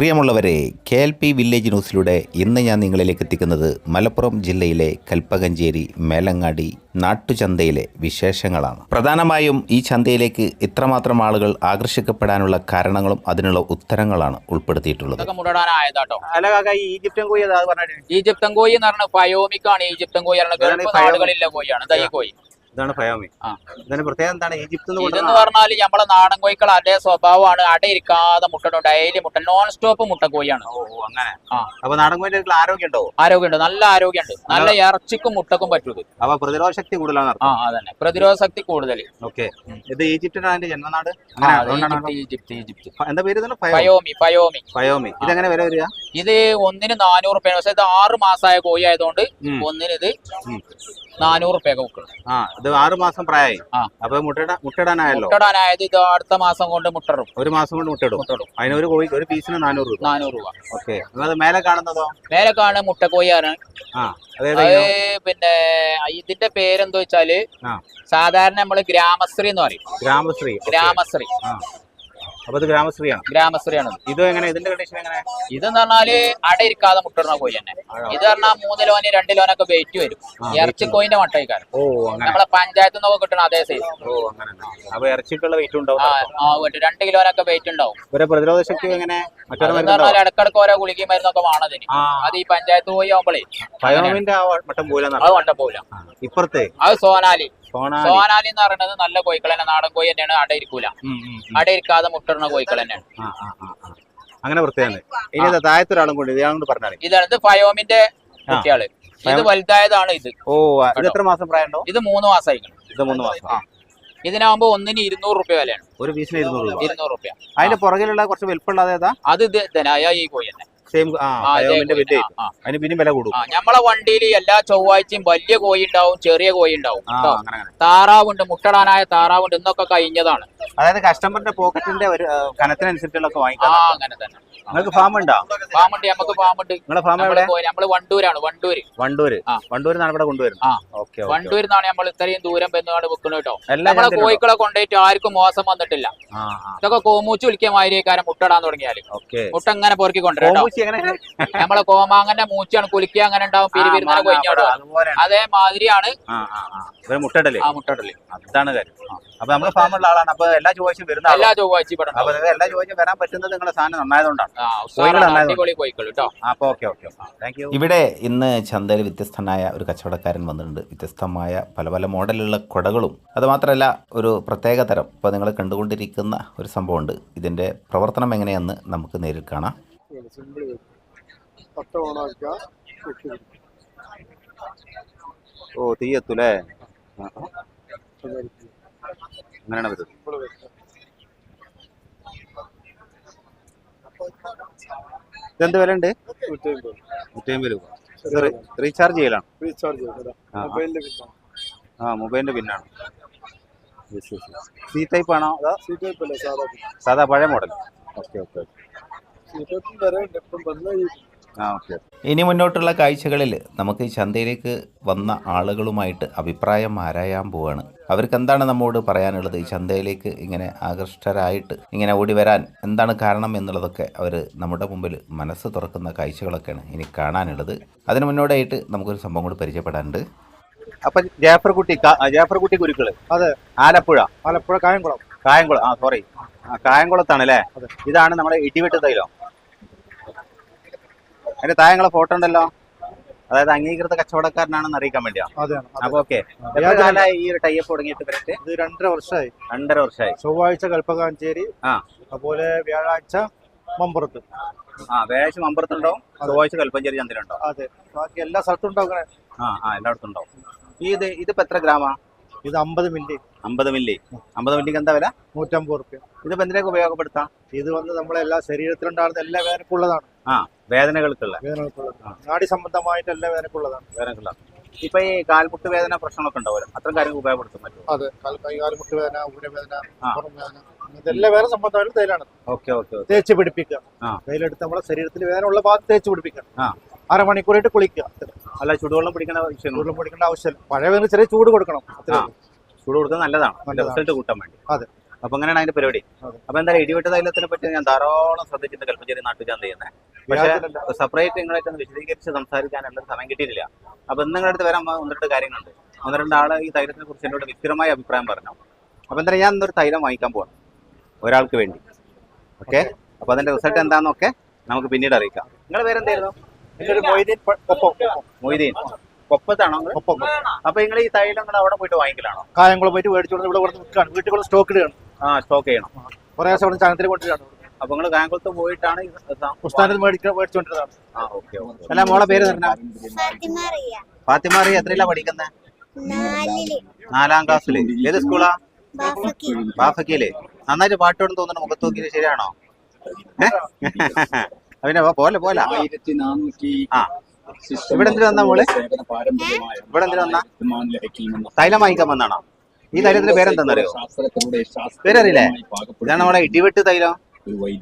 പ്രിയമുള്ളവരെ K L P village ന്യൂസിലൂടെ ഇന്ന് ഞാൻ നിങ്ങളിലേക്ക് എത്തിക്കുന്നത് മലപ്പുറം ജില്ലയിലെ കൽപ്പകഞ്ചേരി മേലങ്ങാടി നാട്ടുചന്തയിലെ വിശേഷങ്ങളാണ്. പ്രധാനമായും ഈ ചന്തയിലേക്ക് ഇത്രമാത്രം ആളുകൾ ആകർഷിക്കപ്പെടാനുള്ള കാരണങ്ങളും അതിനുള്ള ഉത്തരങ്ങളാണ് ഉൾപ്പെടുത്തിയിട്ടുള്ളത്. ഈജിപ്തൻ കോഴി എന്ന് പറഞ്ഞാൽ ഫയോമിക്കാണ് ഈജിപ്തൻ കോഴി എന്ന് പറഞ്ഞാൽ നാടുകളിലെ കോഴിയാണ്. കോഴി. ഇതാണ് ഫയോമി. ആ. ഇതിന് പ്രത്യേകത എന്താണ്? ഈജിപ്ത് എന്ന് പറഞ്ഞാൽ നമ്മളെ നാടൻ കോഴികൾ അതേ സ്വഭാവമാണ്. അടയിരിക്കാതെ മുട്ടണം ഡെയിലി മുട്ട നോൺ സ്റ്റോപ്പ് മുട്ട കോഴിയാണ്. ഓ ഓ, അങ്ങനെ. അപ്പൊ നാടൻ കോഴിന്റെ ആരോഗ്യം ഉണ്ടോ ആരോഗ്യമുണ്ട്. നല്ല ആരോഗ്യമുണ്ട്. നല്ല ഇറച്ചിക്കും മുട്ടക്കും പറ്റും ഇത് അപ്പൊ പ്രതിരോധ ശക്തി കൂടുതലാണ് ആ അതന്നെ. പ്രതിരോധ ശക്തി കൂടുതൽ ഓക്കെ. ഇത് ഈജിപ്തിനാണ് അതിന്റെ ജന്മനാട്? ഈജിപ്ത് ഈജിപ്ത് എന്താ പേര് Fayoumi Fayoumi Fayoumi Fayoumi. Fayoumi. ഇതെങ്ങനെ വില വരിക? ഇത് ഒന്നിന് നാനൂറ് റുപ്യ പക്ഷെ ഇത് ആറ് മാസമായ കോഴി ആയതുകൊണ്ട്. ഒന്നിന് ഇത്. നാനൂറ് റുപ്യ വെക്കണം ആ ഇത് ആറ് മാസം പ്രായമായി. അപ്പൊ മുട്ടയിടാനായല്ലോ മുട്ടടാനായത് ഇത് അടുത്ത മാസം കൊണ്ട് മുട്ടറും ഒരു മാസം കൊണ്ട് മുട്ടയിടും മുട്ടടും. അതിന് ഒരു കോഴി ഒരു പീസിന് നാനൂറ് രൂപ. നാനൂറ് രൂപ. ഓക്കെ. അത് മേലെ കാണുന്നതോ? മേലെ കാണുന്ന മുട്ടക്കോഴിയാണ്. പിന്നെ ഇതിന്റെ പേരെന്താ വെച്ചാൽ സാധാരണ നമ്മൾ ഗ്രാമശ്രീ എന്ന് പറയും. ഗ്രാമശ്രീ. ഗ്രാമശ്രീ. അപ്പൊ ഇത് ഗ്രാമശ്രീയാണ്. ഗ്രാമശ്രീയാണ്. ഇത് എങ്ങനെ ഇതിന്റെ കണ്ടീഷൻ എങ്ങനെ? ഇതെന്ന് പറഞ്ഞാൽ അടയിരിക്കാതെ മുട്ടിടുന്ന കോഴി തന്നെ. ഇത് പറഞ്ഞാൽ മൂന്ന് ലോന് രണ്ട് ലോനൊക്കെ വെയിറ്റ് വരും. ഇറച്ചി കോയിന്റെ മട്ടയിക്കാരം. നമ്മളെ പഞ്ചായത്ത് നിന്നൊക്കെ കിട്ടണം അതേ സൈസ് അപ്പൊ ഇറച്ചിക്കുള്ള വെയിറ്റ് ഉണ്ടാവും വീട്ട് രണ്ട് കിലോനൊക്കെ വെയിറ്റ് ഉണ്ടാവും. ഇവരെ പ്രതിരോധ ശക്തി എങ്ങനെ? ഇടക്കിടക്ക് ഓരോ ഗുളികയും മരുന്നൊക്കെ വേണതിന് അത് ഈ പഞ്ചായത്ത് പോയി ആവുമ്പോഴേ പയോമിന്റെ ആ വണ്ട പോവില്ല ഇപ്പുറത്തെ? അത് സോനാലി. സോനാലി. എന്ന് പറയുന്നത് നല്ല കോഴിക്കൾ തന്നെ. നാടൻ കോയി തന്നെയാണ്. അട ഇരിക്കൂല. അട ഇരിക്കാതെ അടയിരിക്കാതെ മുട്ടിടുന്ന കോഴിക്കൾ തന്നെയാണ്. അങ്ങനെ പ്രത്യേകത ഇനി താഴത്തെ ഒരാളും പറഞ്ഞാൽ ഇതാണ് ഫയോമിന്റെ കുട്ടികൾ. ഇത് വലുതായതാണ് ഇത്. ഓ ഇത് എത്ര മാസം പ്രായമുണ്ടോ? ഇത് മൂന്ന് മാസമായിരിക്കണം ഇത് മൂന്ന് മാസം. ഇതിനാകുമ്പോ ഒന്നിന് ഇരുന്നൂറ് റുപ്യ വിലയാണ്. ഒരു പീസിന് ഇരുന്നൂറ് രൂപ. ഇരുന്നൂറ് രൂപ അതിന്റെ പുറകിലുള്ള കുറച്ച് വലുപ്പമുള്ളത് ഏതാ? അത് ഇത് ഈ കോഴി തന്നെ. സെയിം ആ. അതിന് പിന്നെ വില കൂടും. നമ്മളെ ഞമ്മളെ വണ്ടിയിൽ എല്ലാ ചൊവ്വാഴ്ചയും വലിയ കോഴി ഉണ്ടാവും ചെറിയ കോഴി ഉണ്ടാവും താറാവുണ്ട് മുട്ടടാനായ താറാവുണ്ട് ഇന്നൊക്കെ കഴിഞ്ഞതാണ്. അതായത് കസ്റ്റമറിന്റെ പോക്കറ്റിന്റെ ഒരു കനത്തിനനുസരിച്ചുള്ള വാങ്ങിക്കാം അങ്ങനെ തന്നെ. നിങ്ങൾക്ക് ഫാം ഉണ്ടോ പാമ്പുണ്ട് നമുക്ക് പാമ്പുണ്ട് നിങ്ങളെ ഫാം എവിടെ? നമ്മൾ വണ്ടൂരാണ് വണ്ടൂര്. വണ്ടൂര്. ആ. വണ്ടൂര് നിന്നാണ് ഇവിടെ കൊണ്ടുവരുന്നത്. ഓക്കെ വണ്ടൂരിൽ നിന്നാണ് നമ്മൾ ഇത്രയും ദൂരം ബന്ധുവാട് വെക്കുന്നത് കേട്ടോ. നമ്മളെ കോഴിക്കളെ കൊണ്ടുപോയിട്ട് ആർക്കും മോശം വന്നിട്ടില്ല. ഇതൊക്കെ കോമൂച്ച് വിളിക്കാൻ മാതിരിക്കാരം മുട്ടടാൻ തുടങ്ങിയാൽ. മുട്ട എങ്ങനെ പൊറുക്കി കൊണ്ടുവരും നമ്മളെ കോമാങ്ങന്റെ മൂച്ചാണ് കുലിക്കുക അങ്ങനെ ഉണ്ടാവും പിരി പിരിങ്ങനെ കൊഞ്ഞോടും അതേമാതിരിയാണ് മുട്ടടൽ ആ മുട്ടടൽ അതാണ് കാര്യം. അപ്പൊ നമ്മൾ ഫാമുള്ള ആളാണ്. അപ്പൊ എല്ലാ ചൊവ്വാഴ്ചയും വരുന്ന ആളാണ്. എല്ലാ ചൊവ്വാഴ്ചയും ഇവിടെ അപ്പൊ എല്ലാ ചൊവ്വാഴ്ചയും വരാൻ പറ്റുന്നത് നിങ്ങളുടെ സാധനം നന്നായതുകൊണ്ടാണ്. അടിപൊളി കേട്ടോ അപ്പൊ ഓക്കെ ഓക്കെ താങ്ക് യു ഇവിടെ ഇന്ന് ചന്തയിൽ വ്യത്യസ്തനായ ഒരു കച്ചവടക്കാരൻ വന്നിട്ടുണ്ട്. വ്യത്യസ്തമായ പല പല മോഡലുള്ള കുടകളും. അതുമാത്രമല്ല ഒരു പ്രത്യേക തരം. ഇപ്പോൾ നിങ്ങൾ കണ്ടുകൊണ്ടിരിക്കുന്ന ഒരു സംഭവമുണ്ട്. ഇതിന്റെ പ്രവർത്തനം എങ്ങനെയെന്ന് നമുക്ക് നേരിൽ കാണാം. ഓ തീ എത്തൂലേ അങ്ങനെയാണ് വരുന്നത്. ഇതെന്ത് വില ഉണ്ട് നൂറ്റിയമ്പത് രൂപ. റീചാർജ് ചെയ്യലാണ്? ആ. മൊബൈലിന്റെ പിന്നാണ്. സി ടൈപ്പ് ആണോ സാധാ. പഴയ മോഡൽ ഓക്കെ ഓക്കെ ഇനി മുന്നോട്ടുള്ള കാഴ്ചകളിൽ നമുക്ക് ഈ ചന്തയിലേക്ക് വന്ന ആളുകളുമായിട്ട് അഭിപ്രായം ആരായാൻ പോവാണ്. അവർക്ക് എന്താണ് നമ്മോട് പറയാനുള്ളത്? ഈ ചന്തയിലേക്ക് ഇങ്ങനെ ആകർഷ്ടരായിട്ട് ഇങ്ങനെ ഓടി വരാൻ എന്താണ് കാരണം എന്നുള്ളതൊക്കെ അവർ നമ്മുടെ മുമ്പിൽ മനസ്സ് തുറക്കുന്ന കാഴ്ചകളൊക്കെയാണ് ഇനി കാണാനുള്ളത്. അതിന് മുന്നോടിയായിട്ട് നമുക്കൊരു സംഭവം കൂടി പരിചയപ്പെടാനുണ്ട്. അപ്പൊ ജാഫർകുട്ടി ജാഫർ ജാഫർകുട്ടി കുരുക്കൾ. അതെ. ആലപ്പുഴ. ആലപ്പുഴ കായംകുളം. കായംകുളം. ആ സോറി കായംകുളത്താണ് അല്ലേ? ഇതാണ് നമ്മുടെ ഇടിവെട്ട് തൈലം. അതിന്റെ തായങ്ങളെ ഫോട്ടോ ഉണ്ടല്ലോ? അതായത് അംഗീകൃത കച്ചവടക്കാരനാണെന്ന് അറിയിക്കാൻ വേണ്ടിയാ. അതെ. അപ്പൊ ഓക്കെ എത്ര കാലമായി ഈ ഒരു ടൈപ്പ് തുടങ്ങിയിട്ട് ഇത് രണ്ടര വർഷമായി. രണ്ടര വർഷമായി. ചൊവ്വാഴ്ച കൽപ്പകാഞ്ചേരി ആ. അതുപോലെ വ്യാഴാഴ്ച മമ്പുറത്ത്. ആ വ്യാഴാഴ്ച മമ്പറത്തുണ്ടാവും ചൊവ്വാഴ്ച കൽപ്പഞ്ചേരി ചന്തയിലുണ്ടാവും അതെ. ബാക്കി എല്ലാ സ്ഥലത്തും ഉണ്ടാവും ആ ആ എല്ലായിടത്തും ഉണ്ടാവും. ഈ ഇത് ഇതിപ്പോ എത്ര ഗ്രാമാ? ഇത് അമ്പത് മില്ലി. അമ്പത് മില്ലി. അമ്പത് മില്ലിക്ക് എന്താ വില? നൂറ്റമ്പത് റുപ്യ ഇതിപ്പോ എന്തിനൊക്കെ ഉപയോഗപ്പെടുത്താം? ഇത് വന്ന് നമ്മളെ എല്ലാ ശരീരത്തിലുണ്ടാകുന്ന എല്ലാ വേദനക്കുള്ളതാണ് ആ വേദനകൾക്കുള്ള. നാടി സംബന്ധമായിട്ടല്ല വേദനക്കുള്ളതാണ്. വേദനക്കുള്ള. ഇപ്പൊ ഈ കാൽമുട്ട് വേദന പ്രശ്നങ്ങളൊക്കെ ഉണ്ടാവുമല്ലോ? അത്രയും കാര്യങ്ങൾ ഉപയോഗപ്പെടുത്താൻ പറ്റും അതെ കാൽ- കൈകാൽ വേദന ഉരവേദന വേദന വേറെ തൈലാണ് ഓക്കെ ഓക്കെ തേച്ച് പിടിപ്പിക്കുക. തൈലെടുത്ത് നമ്മുടെ ശരീരത്തിൽ വേദന ഉള്ള ഭാഗത്ത് തേച്ച് പിടിപ്പിക്കുക. അരമണിക്കൂറായിട്ട് കുളിക്കുക. അല്ല ചൂടുവെള്ളം പിടിക്കേണ്ട ആവശ്യം ചൂടുവെള്ളം പിടിക്കേണ്ട ആവശ്യമില്ല. പഴയ വേദന ചെറിയ ചൂട് കൊടുക്കണം. അത്രേ ചൂട് കൊടുക്കുന്നത് നല്ലതാണ്. നല്ലതാണ്. റിസൾട്ട് കൂട്ടാൻ വേണ്ടി. അതെ. അപ്പൊ അങ്ങനെയാണ് അതിന്റെ പരിപാടി. അപ്പൊ എന്തായാലും ഇടിവെട്ട് തൈലത്തിനെ പറ്റി ഞാൻ ധാരാളം ശ്രദ്ധിച്ചിട്ട് കൽപ്പഞ്ചേരി നാട്ടുകാൻ ചെയ്യുന്നത് പക്ഷേ സെപ്പറേറ്റ് നിങ്ങളായിട്ട് ഒന്ന് സംസാരിക്കാൻ സംസാരിക്കാനുള്ള സമയം കിട്ടിയിട്ടില്ല. അപ്പൊ ഇന്ന് നിങ്ങളുടെ അടുത്ത് വരാൻ ഒന്ന് രണ്ട് കാര്യങ്ങളുണ്ട്. ഒന്ന് രണ്ട് ആൾ ഈ തൈലത്തിനെ കുറിച്ച് എന്നോട് വ്യക്തിപരമായ അഭിപ്രായം പറഞ്ഞു. അപ്പൊ എന്തായാലും ഞാൻ ഇന്നൊരു തൈലം വാങ്ങിക്കാൻ പോവാണ്. ഒരാൾക്ക് വേണ്ടി. ഓക്കെ? അപ്പൊ അതിന്റെ റിസൾട്ട് എന്താണെന്നൊക്കെ നമുക്ക് പിന്നീട് അറിയിക്കാം. നിങ്ങളുടെ പേരെന്തായിരുന്നു? മൊയ്തീൻ കൊപ്പത്താണോ നിങ്ങൾ? അപ്പൊ നിങ്ങൾ ഈ തൈലം അവിടെ പോയിട്ട് വാങ്ങിക്കലാണോ? കായംകുളം പോയിട്ട് മേടിച്ചോണ്ട് ഇവിടെ കൊടുത്ത് വീട്ടിൽ സ്റ്റോക്ക് ഇടുകയാണ്. ആ സ്റ്റോക്ക് ചെയ്യണം. കുറേ ദിവസം ചാനത്തിൽ കൊണ്ടിട്ടാണ് അപ്പൊ നിങ്ങൾ കായംകുളത്ത് പോയിട്ടാണ് പുസ്തകത്തിൽ മേടിക്കാൻ മേടിച്ചോണ്ടിരുന്നതാണ് ആ ഓക്കെ അല്ല മോളെ പേര് ഫാത്തിമാറിയ. ഫാത്തിമ റിയ ഫാത്തിമാറി എത്രയിലാ പഠിക്കുന്നത് നാലാം ക്ലാസ്സിൽ. ഏത് സ്കൂളാ? ബാഫക്കി ബാഫക്കിയിൽ നന്നായിട്ട് പാട്ടോടും തോന്നുന്നു മുഖത്ത് നോക്കിയത് ശരിയാണോ? അവനെ പോലെ പോലെ ആ. ഇവിടെ എന്തിനു വന്നാ മോൾ? ഇവിടെ എന്തിനു വന്നാ? തൈലം വാങ്ങിക്കാൻ വന്നാണോ? ഈ തൈലത്തിന്റെ പേരെന്താണെന്നറിയോ? അറിയോ പേരറിയില്ലേ? ഇതാണ് നമ്മളെ ഇടിവെട്ട് തൈലം.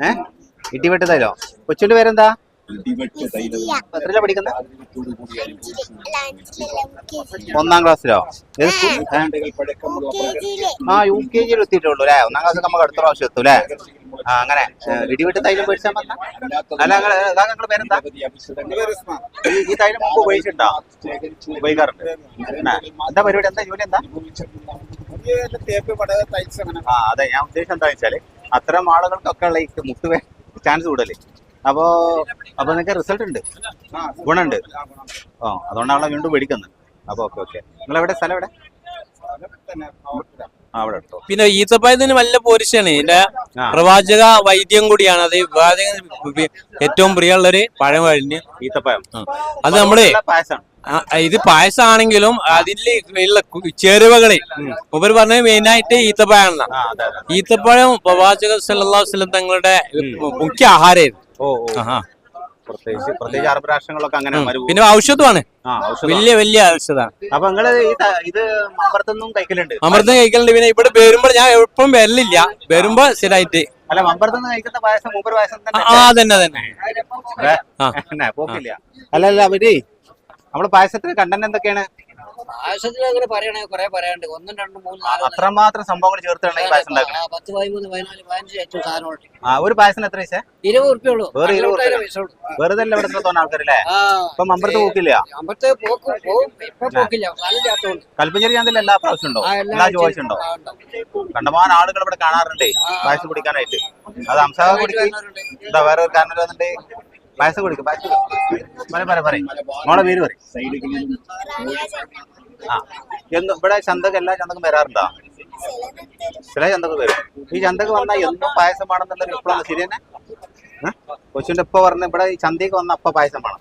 ഏഹ് ഇടിവെട്ട് തൈലം. കൊച്ചിന്റെ പേരെന്താ? എത്രയിലാ പഠിക്കുന്നത് ഒന്നാം ക്ലാസ്സിലോ? ആ. യു കെ ജിയിൽ എത്തിയിട്ടുള്ളൂ അല്ലേ? ഒന്നാം ക്ലാസ് നമുക്ക് അടുത്ത പ്രാവശ്യം എത്തും അല്ലേ? ആ അങ്ങനെ. ഇടിവെട്ട് തൈലം മേടിച്ചാൽ മതി അല്ല നിങ്ങൾ നിങ്ങളുടെ പേരെന്താ? ഈ- തൈലം മുമ്പ് ഉപയോഗിച്ചിട്ടുണ്ടോ? ഉപയോഗിക്കാറുണ്ട്. എന്താ പരിപാടി? എന്താ ജോലി? എന്താ? ആ അതെ ഞാൻ ഉദ്ദേശം എന്താ വെച്ചാൽ അത്തരം ആളുകൾക്കൊക്കെ ഉള്ള ഈ മുട്ടുവേ ചാൻസ് കൂടുതൽ. അപ്പോ അപ്പൊ നിങ്ങൾക്ക് റിസൾട്ട് ഉണ്ട്? ഗുണമുണ്ട്. ഓ അതുകൊണ്ടാണല്ലോ വീണ്ടും മേടിക്കുന്നത് അപ്പൊ ഓക്കെ ഓക്കെ. നിങ്ങൾ എവിടെ? സ്ഥലം എവിടെ പിന്നെ ഈത്തപ്പഴത്തിന് നല്ല പോരിശാണ് ഇതിന്റെ പ്രവാചക വൈദ്യം കൂടിയാണ്. അത് പ്രവാചക ഏറ്റവും പ്രിയമുള്ള ഒരു പഴം കഴിഞ്ഞ് ഈത്തപ്പഴം. അത് നമ്മൾ ഇത് പായസാണെങ്കിലും അതിൽ ഉള്ള ചേരുവകളെ. ഉപരി പറഞ്ഞ മെയിനായിട്ട് ഈത്തപ്പഴം ഈത്തപ്പഴം പ്രവാചക അലൈഹി തങ്ങളുടെ മുഖ്യ ആഹാരമായിരുന്നു. പ്രത്യേകിച്ച് പ്രത്യേകിച്ച് അറബ് രാഷ്ട്രങ്ങളൊക്കെ അങ്ങനെ. പിന്നെ ഔഷധമാണ്. വലിയ വലിയ ഔഷധമാണ് അപ്പൊ നിങ്ങൾ ഇത് മമ്പറത്തൊന്നും കഴിക്കലുണ്ട്? അമൃതം കഴിക്കലുണ്ട്. പിന്നെ ഇവിടെ വരുമ്പോൾ ഞാൻ എപ്പോഴും വരലില്ല. വരുമ്പോ സ്ഥിരമായിട്ട് അല്ല മമ്പറത്തുനിന്ന് കഴിക്കുന്ന പായസം മൂപ്പർ പായസം തന്നെ ആ തന്നെ തന്നെ. പോക്കില്ല അല്ല അല്ല അവർ നമ്മൾ പായസത്തിന് കണ്ടന്റ് എന്തൊക്കെയാണ്? ആവശ്യത്തിൽ അങ്ങനെ പറയണേ കുറെ പറയാണ്ട് ഒന്നും രണ്ടും മൂന്നും നാലും അത്രമാത്രം സംഭവങ്ങൾ ചേർത്തിട്ടുണ്ടെങ്കിൽ പായസം പത്ത് പതിമൂന്ന് പതിനാല് പതിനഞ്ച് ഏറ്റവും സാധനം ആ ഒരു പായസം എത്ര പൈസ? ഇരുപത് ഉറുപ്പ്യ ഉള്ളൂ. വേറെ ഇരുപത് പതിനെട്ടായിരം പൈസ ഉള്ളൂ. വെറുതെ അല്ല ഇവിടെ തോന്നുന്ന ആൾക്കാരല്ലേ ഇപ്പൊ പോക്കില്ല? അമ്പത്തെ പോക്കും പോവും. ഇപ്പൊ പോക്കില്ല. കൽപ്പഞ്ചേരി ചാന്തിൽ എല്ലാ പ്രാവശ്യം ഉണ്ടോ? എല്ലാ ചൊവ്വാഴ്ച ഉണ്ടോ? കണ്ടമാനം ആളുകൾ ഇവിടെ കാണാറുണ്ട് പായസം കുടിക്കാനായിട്ട്. അത് അംസാ കുടിക്ക്. എന്താ വേറെ ഒരു കാരണം വന്നിട്ട് പായസം കുടിക്കും പായസം പറയും പറയും പറയും. മോളെ പേര് പറയും. ഇവിടെ ചന്തക്ക് എല്ലാ ചന്തക്കും വരാറുണ്ടോ? ചില ചന്തക്ക് വരും. ഈ ചന്തക്ക് വന്നാൽ എന്നും പായസം വേണമെന്നുള്ളത് എപ്പോഴാണ് ശരി തന്നെ ഏ? കൊച്ചിന്റെ ഉപ്പ പറഞ്ഞ ഇവിടെ ഈ ചന്തയ്ക്ക് വന്ന അപ്പ പായസം വേണം.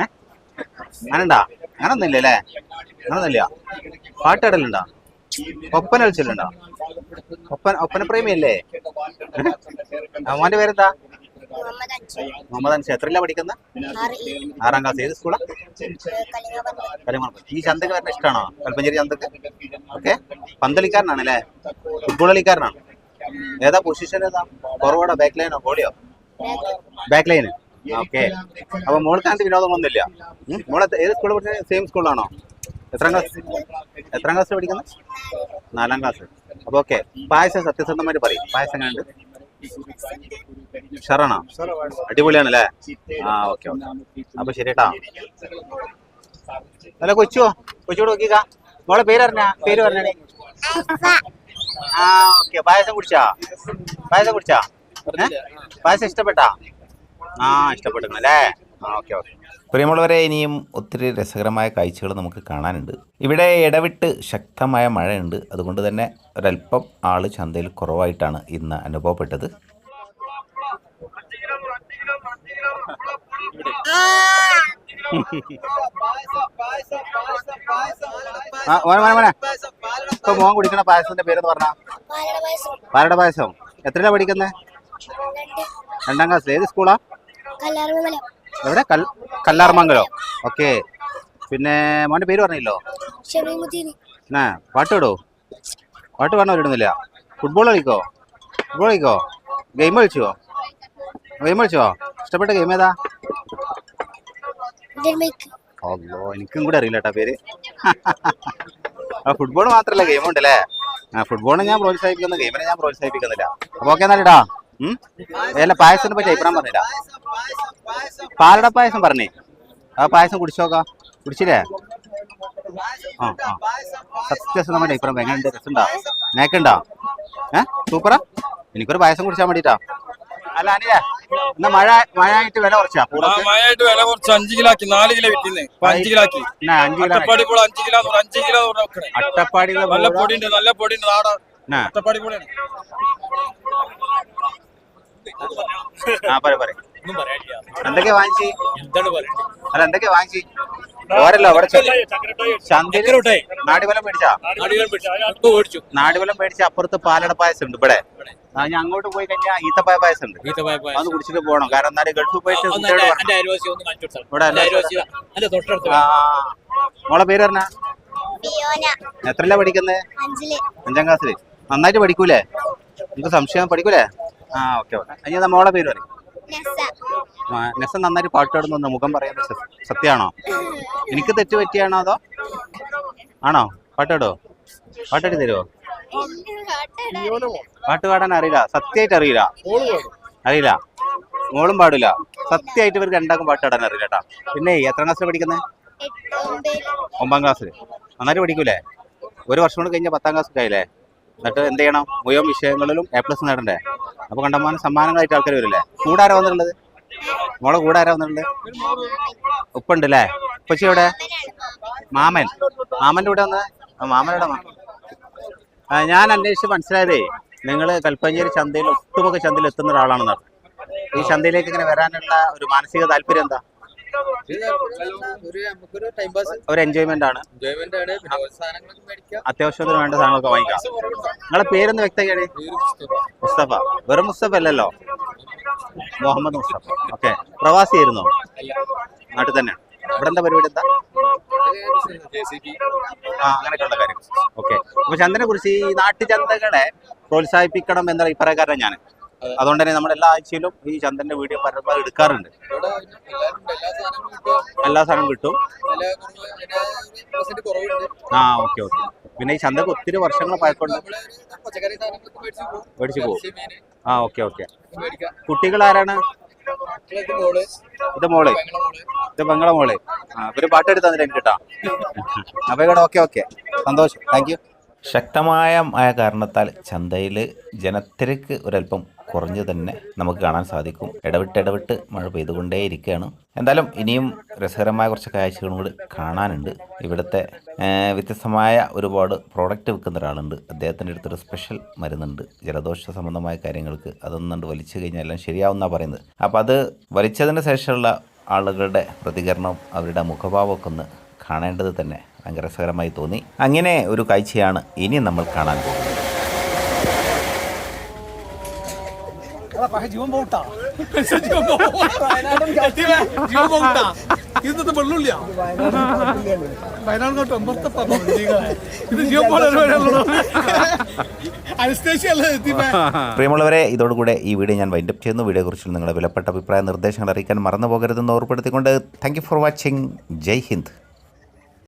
ഏഹ് അങ്ങനെണ്ടാ അങ്ങനൊന്നുമില്ല അല്ലേ? അങ്ങനൊന്നുമില്ല. പാട്ടിടലുണ്ടോ ഒപ്പന കളിച്ചിട്ടുണ്ടോ? ഒപ്പന ഒപ്പന പ്രേമിയല്ലേ അവന്റെ പേരെന്താ? മുഹമ്മദ് അഞ്ചു മുഹമ്മദ് അൻസ്. എത്രയിലാ പഠിക്കുന്നത് ആറ് ക്ലാസ്. ഏത് സ്കൂളാ? ഈ ചന്തക്ക് വരുന്ന ഇഷ്ടമാണോ കൽപ്പഞ്ചേരി ചന്തക്ക്? ഓക്കെ. പന്തളിക്കാരനാണ് അല്ലേ ഫുട്ബോൾ കളിക്കാരനാണ്. ഏതാ പൊസിഷൻ ഏതാ? ഫോർവേഡോ ബാക്ക് ലൈനോ ഗോളിയോ ബാക്ക് ലൈന് ഓക്കെ. അപ്പൊ മോൾക്ക് അങ്ങനത്തെ വിനോദങ്ങളൊന്നുമില്ല? മോളെ ഏത് സ്കൂളിൽ പഠിച്ച? സെയിം സ്കൂളാണോ എത്രാം ക്ലാസ്? എത്രാം ക്ലാസ് പഠിക്കുന്നത് നാലാം. ക്ലാസ്. അപ്പൊ ഓക്കെ. പായസം സത്യസന്ധമായിട്ട് പറയും. പായസം കണ്ട് ഷറാണോ അടിപൊളിയാണല്ലേ? ആ ഓക്കെ ഓക്കെ. അപ്പൊ ശരി കേട്ടാ അല്ല കൊച്ചുവോ? കൊച്ചോട് നോക്കിക്കാ മോളെ പേര് പറഞ്ഞ? പേര് പറഞ്ഞേ ആ ഓക്കെ. പായസം കുടിച്ചാ? പായസം കുടിച്ചാ? പായസം ഇഷ്ടപ്പെട്ടാ? ആ ഇഷ്ടപ്പെട്ടു അല്ലേ? ആ ഓക്കെ ഓക്കെ. പ്രിയമുള്ളവരെ ഇനിയും ഒത്തിരി രസകരമായ കാഴ്ചകൾ നമുക്ക് കാണാനുണ്ട്. ഇവിടെ ഇടവിട്ട് ശക്തമായ മഴയുണ്ട്. അതുകൊണ്ട് തന്നെ ഒരല്പം ആൾ ചന്തയിൽ കുറവായിട്ടാണ് ഇന്ന് അനുഭവപ്പെട്ടത്. ഇപ്പൊ മോൻ കുടിക്കണ പായസത്തിന്റെ പേരെന്ന് പറഞ്ഞ? പാലട പായസം. പാലട പായസം. എത്രയിലാ പഠിക്കുന്നത് രണ്ടാം. ക്ലാസ് ഏത് സ്കൂളാ? എവിടെ? കല്ലാർമംഗലോ. ഓക്കെ. പിന്നെ മോന്റെ പേര് പറഞ്ഞില്ലോ? ആ പാട്ട് വിടോ പാട്ട് പാടാൻ വരുന്നില്ല ഫുട്ബോൾ കളിക്കോ? ഫുട്ബോൾ കളിക്കോ? ഗെയിം കളിച്ചോ? ഗെയിം കളിച്ചോ? ഇഷ്ടപ്പെട്ട ഗെയിം ഏതാ? അല്ലോ എനിക്കും കൂടെ അറിയില്ല കേട്ടാ പേര്. ആ ഫുട്ബോൾ മാത്രല്ല ഗെയിം ഉണ്ടല്ലേ? ആ ഫുട്ബോളിനെ ഞാൻ പ്രോത്സാഹിപ്പിക്കുന്നു ഗെയിമിനെ ഞാൻ പ്രോത്സാഹിപ്പിക്കുന്നില്ല. അപ്പൊ ഓക്കെ എന്നാലിടാ ഉം? അല്ല പായസത്തിനെ പറ്റി അഭിപ്രായം പറഞ്ഞില്ല. പാലട പായസം പറഞ്ഞേ. ആ പായസം കുടിച്ചോക്കാം. കുടിച്ചില്ലേ? ആ ആ. സത്യസന്ധമായ അഭിപ്രായം എങ്ങനെയുണ്ട്? രസമുണ്ടോ? നേക്കുണ്ടോ ഏ? സൂപ്പറാ. എനിക്കൊരു പായസം കുടിച്ചാൽ വേണ്ടിട്ടാ. അല്ല അനിയ എന്നാ മഴ മഴ ആയിട്ട് വില കുറച്ചാ? മഴയായിട്ട് വില കുറച്ച് അഞ്ച് കിലോ ആക്കി. നാല് കിലോ വിറ്റിന്ന്. ഇപ്പൊ അഞ്ച് കിലോ ആക്കി. എന്നാ അഞ്ച് കിലോ അട്ടപ്പാടി പൂള അഞ്ച് കിലോ അഞ്ച് കിലോ അട്ടപ്പാടി നല്ല പൊടി. ഉണ്ട് നല്ല പൊടി നാടാ എന്നാ? അട്ടപ്പാടി പൊടിയാണ് ആ പറ പറ ഒന്നും പറയാനില്ല. എന്തൊക്കെ വാങ്ങിച്ച്? എന്താണ് പറയുന്നത് അല്ല എന്തൊക്കെ വാങ്ങിച്ച്? ഓരല്ലോ അവിടെ ചന്തയിൽ നാടിവലം മേടിച്ചാ? ഓടിച്ചു നാടിവലം മേടിച്ച. അപ്പുറത്ത് പാലട പായസം ഉണ്ട് ഇവിടെ. ഞാൻ അങ്ങോട്ട് പോയി കഴിഞ്ഞാൽ ഈത്തപ്പായ പായസം. ഉണ്ട് അത് കുടിച്ചിട്ട് പോകണം കാരണം എന്നാലും ഗൾഫിൽ പോയിട്ട് ഇവിടെ മോളെ പേര് പറഞ്ഞ? എത്ര എത്രല്ല പഠിക്കുന്നത് അഞ്ചാം ക്ലാസ്സിൽ. നന്നായിട്ട് പഠിക്കൂലേ? നിങ്ങൾക്ക് സംശയം പഠിക്കൂലേ? ആ ഓക്കെ ഓക്കെ. അയ്യോ മോളെ പേര് പറയും. നെസ നന്നായിട്ട് പാട്ട് പാടുന്നു മുഖം പറയുന്നത് സത്യമാണോ എനിക്ക് തെറ്റ് പറ്റിയാണോ അതോ? ആണോ? പാട്ടാടോ പാട്ടാടി തരുമോ പാട്ട് പാടാൻ അറിയില്ല. സത്യമായിട്ട് അറിയില്ല. അറിയില്ല. മോളും പാടില്ല. സത്യമായിട്ട് ഇവർക്ക് രണ്ടാക്കും പാട്ട് പാടാൻ അറിയില്ല കേട്ടാ. പിന്നെ എത്ര ക്ലാസ്സിൽ പഠിക്കുന്നത് ഒമ്പാം ക്ലാസ്സിൽ നന്നായിട്ട് പഠിക്കൂലേ? ഒരു വർഷം കൊണ്ട് കഴിഞ്ഞാൽ പത്താം ക്ലാസ് ആയില്ലേ? എന്നിട്ട് എന്ത് ചെയ്യണം? മുഴുവൻ വിഷയങ്ങളിലും എ പ്ലസ് നേടണ്ടേ? അപ്പോൾ കണ്ടമാനം സമ്മാനങ്ങളായിട്ട് ആൾക്കാർ വരില്ലേ? കൂടെ ആരാ വന്നിട്ടുള്ളത്? മോളെ കൂടെ ആരാ വന്നിട്ടുണ്ട് ഉപ്പുണ്ട് അല്ലേ ഉപ്പച്ചി എവിടെ? മാമൻ. മാമന്റെ കൂടെ വന്നത്? മാമനോടെ ഞാൻ അന്വേഷിച്ച് മനസ്സിലായതേ നിങ്ങൾ കൽപ്പഞ്ചേരി ചന്തയിൽ ഒട്ടുമൊക്കെ ചന്തയിൽ എത്തുന്ന ഒരാളാണെന്ന്. ഈ ചന്തയിലേക്ക് ഇങ്ങനെ വരാനുള്ള ഒരു മാനസിക താല്പര്യം എന്താ? ഒരു എൻജോയ്മെന്റ് ആണ്. അത്യാവശ്യത്തിന് വേണ്ട സാധനങ്ങളൊക്കെ വാങ്ങിക്കാം. നിങ്ങളെ പേരൊന്ന് വ്യക്തമാക്കിയാണ് മുസ്തഫ. വെറും മുസ്തഫ അല്ലല്ലോ. മുഹമ്മദ് മുസ്തഫ. ഓക്കെ. പ്രവാസിയായിരുന്നോ? നാട്ടിൽ തന്നെ. ഇവിടെ എന്താ പരിപാടി? എന്താ? ആ അങ്ങനെയൊക്കെയുള്ള കാര്യം. ഓക്കെ. അപ്പൊ ചന്ദനെ കുറിച്ച് ഈ നാട്ടു ചന്തകളെ പ്രോത്സാഹിപ്പിക്കണം എന്ന അഭിപ്രായക്കാരൻ ഞാൻ അതുകൊണ്ട് തന്നെ നമ്മൾ എല്ലാ ആഴ്ചയിലും ഈ ചന്ദന്റെ വീഡിയോ പരമാവധി എടുക്കാറുണ്ട്. എല്ലാ സാധനവും കിട്ടും. ആ ഓക്കെ ഓക്കെ. പിന്നെ ഈ ചന്തക്ക് ഒത്തിരി വർഷങ്ങൾ പഴക്കമുണ്ട്. മേടിച്ചു പോകും ആ ഓക്കെ ഓക്കെ. കുട്ടികൾ ആരാണ് ഇത് മോൾ. ഇത് ബംഗള മോൾ. ആ ഒരു പാട്ട് തന്നിട്ട് എനിക്ക് കേട്ടാ. അപ്പൊ ഇവിടെ ഓക്കെ ഓക്കെ. സന്തോഷം. താങ്ക് യു ശക്തമായ കാരണത്താൽ ചന്തയിൽ ജനത്തിരക്ക് ഒരല്പം കുറഞ്ഞു തന്നെ നമുക്ക് കാണാൻ സാധിക്കും. ഇടവിട്ട് ഇടവിട്ട് മഴ പെയ്തുകൊണ്ടേയിരിക്കുകയാണ്. എന്തായാലും ഇനിയും രസകരമായ കുറച്ച് കാഴ്ചകളും കൂടി കാണാനുണ്ട്. ഇവിടുത്തെ വ്യത്യസ്തമായ ഒരുപാട് പ്രോഡക്റ്റ് വിൽക്കുന്ന ഒരാളുണ്ട്. അദ്ദേഹത്തിന്റെ അടുത്തൊരു സ്പെഷ്യൽ മരുന്നുണ്ട്. ജലദോഷ സംബന്ധമായ കാര്യങ്ങൾക്ക് അതൊന്നുണ്ട് വലിച്ചു കഴിഞ്ഞാൽ എല്ലാം ശരിയാവുന്ന പറയുന്നത്. അപ്പോൾ അത് വലിച്ചതിന് ശേഷമുള്ള ആളുകളുടെ പ്രതികരണം അവരുടെ മുഖഭാവമൊക്കെ ഒന്ന് കാണേണ്ടത് തന്നെ ഭയങ്കര രസകരമായി തോന്നി. അങ്ങനെ ഒരു കാഴ്ചയാണ് ഇനി നമ്മൾ കാണാൻ പോകുന്നത്. ജീവൻ പോട്ടാ. ജീവൻ പോകട്ടാ ഇന്നത്തെ വെള്ളമില്ല വയനാട് കേട്ടോ എമ്പത്തപ്പ ഇത് ജീവൻ അനസ്തേഷ്യല്ലേ പ്രിയമുള്ളവരെ ഇതോടുകൂടെ ഈ വീഡിയോ ഞാൻ വൈൻഡപ്പ് ചെയ്യുന്നു. വീഡിയോയെക്കുറിച്ചുള്ള നിങ്ങളുടെ വിലപ്പെട്ട അഭിപ്രായ നിർദ്ദേശങ്ങൾ അറിയിക്കാൻ മറന്നു പോകരുതെന്ന് ഓർപ്പെടുത്തിക്കൊണ്ട് thank you for watching Jai Hind.